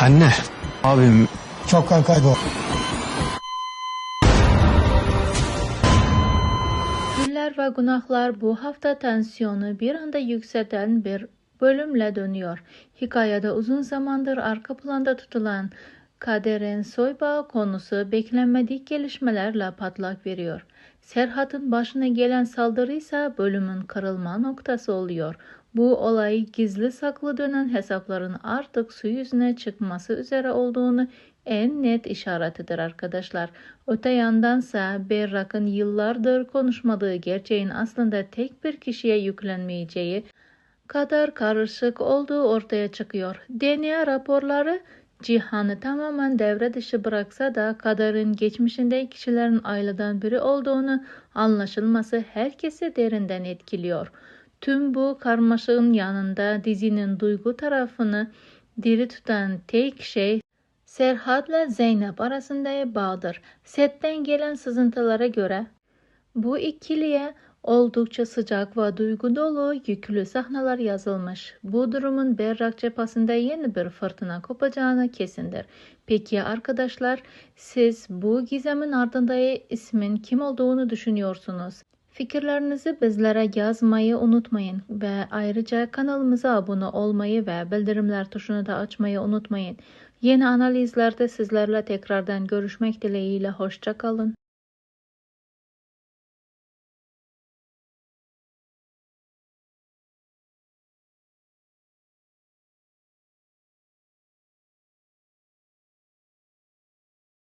Anne, abim Çok kan kaybı. Güller ve Günahlar bu hafta tansiyonu bir anda yükselten bir bölümle dönüyor. Hikayede uzun zamandır arka planda tutulan Kader'in soybağı konusu beklenmedik gelişmelerle patlak veriyor. Serhat'ın başına gelen saldırı ise bölümün kırılma noktası oluyor. Bu olay gizli saklı dönen hesapların artık su yüzüne çıkması üzere olduğunu en net işaretidir arkadaşlar. Öte yandansa Berrak'ın yıllardır konuşmadığı gerçeğin aslında tek bir kişiye yüklenmeyeceği kadar karışık olduğu ortaya çıkıyor. DNA raporları Cihan'ı tamamen devre dışı bıraksa da Kadar'ın geçmişinde kişilerin aileden biri olduğunu anlaşılması herkesi derinden etkiliyor. Tüm bu karmaşığın yanında dizinin duygu tarafını diri tutan tek şey Serhat'la Zeynep arasındaki bağdır. Setten gelen sızıntılara göre bu ikiliye oldukça sıcak ve duygu dolu yüklü sahneler yazılmış. Bu durumun Berrak cephasında yeni bir fırtına kopacağını kesindir. Peki arkadaşlar siz bu gizemin ardındaki ismin kim olduğunu düşünüyorsunuz? Fikirlerinizi bizlere yazmayı unutmayın ve ayrıca kanalımıza abone olmayı ve bildirimler tuşunu da açmayı unutmayın. Yeni analizlerde sizlerle tekrardan görüşmek dileğiyle hoşça kalın.